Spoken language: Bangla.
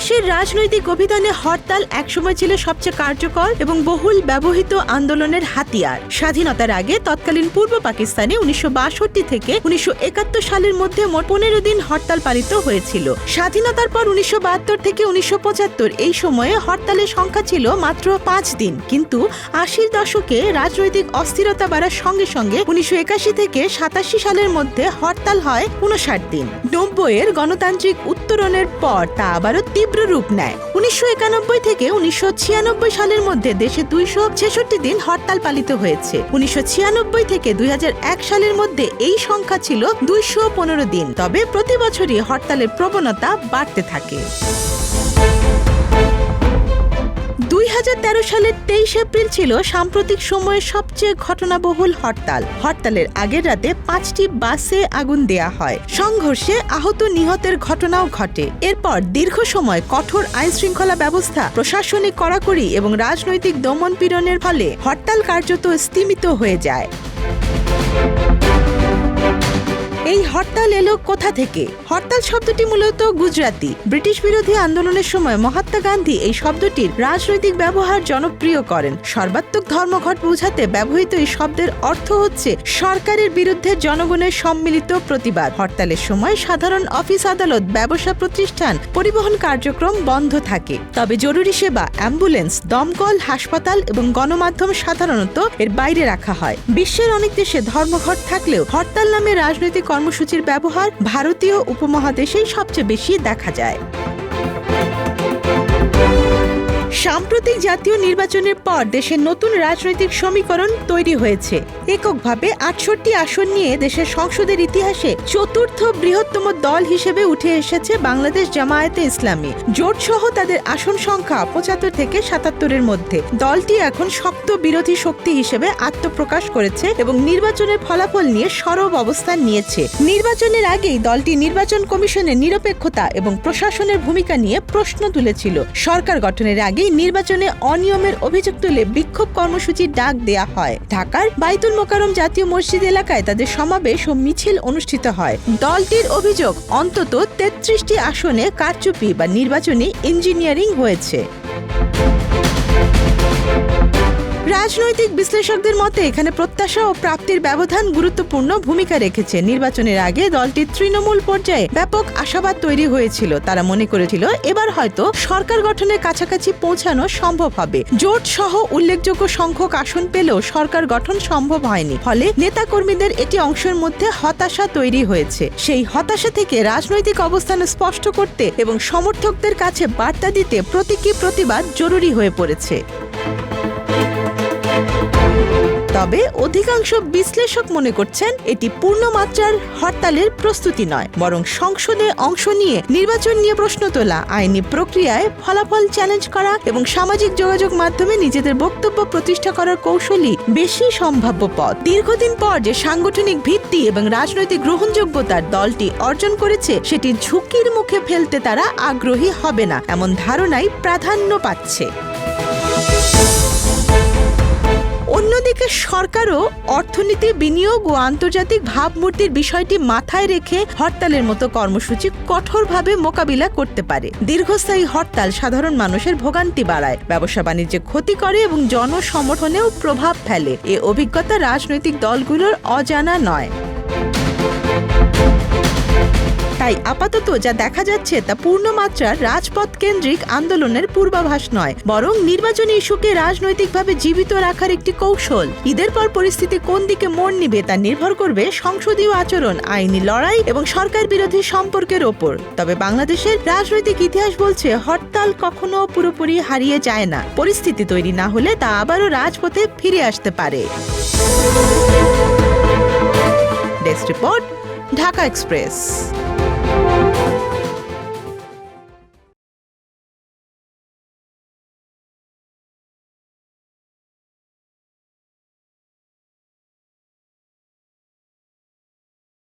বাংলাদেশের রাজনৈতিক অভিধানে হরতাল একসময় ছিল সবচেয়ে কার্যকর এবং বহুল ব্যবহৃত আন্দোলনের হাতিয়ার। স্বাধীনতার আগে তৎকালীন পূর্ব পাকিস্তানে উনিশশো বাষট্টি থেকে উনিশশো একাত্তর সালের মধ্যে মোট পনেরো দিন হরতাল পালিত হয়েছিল। স্বাধীনতার পর উনিশশো বাহাত্তর থেকে উনিশশো পঁচাত্তর এই সময়ে হরতালের সংখ্যা ছিল মাত্র পাঁচ দিন। কিন্তু আশির দশকে রাজনৈতিক অস্থিরতা বাড়ার সঙ্গে সঙ্গে উনিশশো একাশি থেকে সাতাশি সালের মধ্যে হরতাল হয় উনষাট দিন। নব্বইয়ের গণতান্ত্রিক উত্তরণের পর তা আবারও তীব্র রূপ নেয়। উনিশশো একানব্বই থেকে উনিশশো ছিয়ানব্বই সালের মধ্যে দেশে দুইশো ছেষট্টি দিন হরতাল পালিত হয়েছে। উনিশশো ছিয়ানব্বই থেকে দুই হাজার এক সালের মধ্যে এই সংখ্যা ছিল দুইশো পনেরো দিন। তবে প্রতি বছরই হরতালের প্রবণতা বাড়তে থাকে। দুই হাজার তেরো সালের তেইশ এপ্রিল ছিল সাম্প্রতিক সময়ের সবচেয়ে ঘটনাবহুল হরতাল। হরতালের আগের রাতে পাঁচটি বাসে আগুন দেয়া হয়। সংঘর্ষে আহত নিহতের ঘটনাও ঘটে। এরপর দীর্ঘ সময় কঠোর আইন শৃঙ্খলা ব্যবস্থা, প্রশাসনিক কড়াকড়ি এবং রাজনৈতিক দমন পীড়নের ফলে হরতাল কার্যত স্তীমিত হয়ে যায়। এই হরতাল এলো কোথা থেকে? হরতাল শব্দটি মূলত গুজরাটি। ব্রিটিশ বিরোধী আন্দোলনের সময় মহাত্মা গান্ধী এই শব্দটির রাজনৈতিক ব্যবহার জনপ্রিয় করেন। সর্বাত্মক ধর্মঘট বোঝাতে ব্যবহৃত এই শব্দের অর্থ হচ্ছে সরকারের বিরুদ্ধে জনগণের সম্মিলিত প্রতিবাদ। হরতালের সময় সাধারণ অফিস আদালত, ব্যবসা প্রতিষ্ঠান, পরিবহন কার্যক্রম বন্ধ থাকে। তবে জরুরি সেবা, অ্যাম্বুলেন্স, দমকল, হাসপাতাল এবং গণমাধ্যম সাধারণত এর বাইরে রাখা হয়। বিশ্বের অনেক দেশে ধর্মঘট থাকলেও হরতাল নামে রাজনৈতিক কর্মসূচির ব্যবহার ভারতীয় উপমহাদেশেই সবচেয়ে বেশি দেখা যায়। সাম্প্রতিক জাতীয় নির্বাচনের পর দেশের নতুন রাজনৈতিক সমীকরণ তৈরি হয়েছে। এককভাবে আটষট্টি আসন নিয়ে দেশের সংসদের ইতিহাসে চতুর্থ বৃহত্তম দল হিসেবে উঠে এসেছে বাংলাদেশ জামায়াতে ইসলামী। জোট সহ তাদের আসন সংখ্যা পঁচাত্তর থেকে সাতাত্তরের মধ্যে। দলটি এখন শক্ত বিরোধী শক্তি হিসেবে আত্মপ্রকাশ করেছে এবং নির্বাচনের ফলাফল নিয়ে সরব অবস্থান নিয়েছে। নির্বাচনের আগেই দলটি নির্বাচন কমিশনের নিরপেক্ষতা এবং প্রশাসনের ভূমিকা নিয়ে প্রশ্ন তুলেছিল। সরকার গঠনের আগেই নির্বাচনে অনিয়মের অভিযোগ তুলে বিক্ষোভ কর্মসূচির ডাক দেয়া হয়। ঢাকার বাইতুল মোকারম জাতীয় মসজিদ এলাকায় তাদের সমাবেশ ও মিছিল অনুষ্ঠিত হয়। দলটির অভিযোগ, অন্তত তেত্রিশটি আসনে কারচুপি বা নির্বাচনী ইঞ্জিনিয়ারিং হয়েছে। রাজনৈতিক বিশ্লেষকদের মতে এখানে প্রত্যাশা ও প্রাপ্তির ব্যবধান গুরুত্বপূর্ণ ভূমিকা রেখেছে। নির্বাচনের আগে দলটির তৃণমূল পর্যায়ে ব্যাপক আশাবাদ তৈরি হয়েছিল। তারা মনে করেছিল, এবার হয়তো সরকার গঠনের কাছাকাছি পৌঁছানো সম্ভব হবে। জোট সহ উল্লেখযোগ্য সংখ্যক আসন পেলেও সরকার গঠন সম্ভব হয়নি। ফলে নেতাকর্মীদের এটি অংশের মধ্যে হতাশা তৈরি হয়েছে। সেই হতাশা থেকে রাজনৈতিক অবস্থান স্পষ্ট করতে এবং সমর্থকদের কাছে বার্তা দিতে প্রতীকী প্রতিবাদ জরুরি হয়ে পড়েছে। তবে অধিকাংশ বিশ্লেষক মনে করছেন এটি পূর্ণমাত্রার হরতালের প্রস্তুতি নয়, বরং সংসদে অংশ নিয়ে নির্বাচন নিয়ে প্রশ্ন তোলা, আইনি প্রক্রিয়ায় ফলাফল চ্যালেঞ্জ করা এবং সামাজিক যোগাযোগ মাধ্যমে নিজেদের বক্তব্য প্রতিষ্ঠা করার কৌশলই বেশি সম্ভাব্য পথ। দীর্ঘদিন পর যে সাংগঠনিক ভিত্তি এবং রাজনৈতিক গ্রহণযোগ্যতার দলটি অর্জন করেছে, সেটি ঝুঁকির মুখে ফেলতে তারা আগ্রহী হবে না, এমন ধারণাই প্রাধান্য পাচ্ছে। অন্যদিকে সরকারও অর্থনীতি বিনিয়োগ ও আন্তর্জাতিক ভাবমূর্তির বিষয়টি মাথায় রেখে হরতালের মতো কর্মসূচি কঠোরভাবে মোকাবিলা করতে পারে। দীর্ঘস্থায়ী হরতাল সাধারণ মানুষের ভোগান্তি বাড়ায়। ব্যবসা বাণিজ্যে ক্ষতি করে এবং জনসমর্থনেও প্রভাব ফেলে। এ অভিজ্ঞতা রাজনৈতিক দলগুলোর অজানা নয়। তাই আপাতত যা দেখা যাচ্ছে তা পূর্ণমাত্রার রাজপথ কেন্দ্রিক আন্দোলনের পূর্বাভাস নয়, বরং নির্বাচনী ইস্যুকে রাজনৈতিকভাবে জীবিত রাখার একটি কৌশল। ঈদের পর পরিস্থিতি কোন দিকে মোড় নিবে তা নির্ভর করবে সংসদীয় আচরণ, আইনি লড়াই এবং সরকার বিরোধী সম্পর্কের ওপর। তবে বাংলাদেশের রাজনৈতিক ইতিহাস বলছে, হরতাল কখনো পুরোপুরি হারিয়ে যায় না। পরিস্থিতি তৈরি না হলে তা আবারও রাজপথে ফিরে আসতে পারে। Desk report, Dhaka express.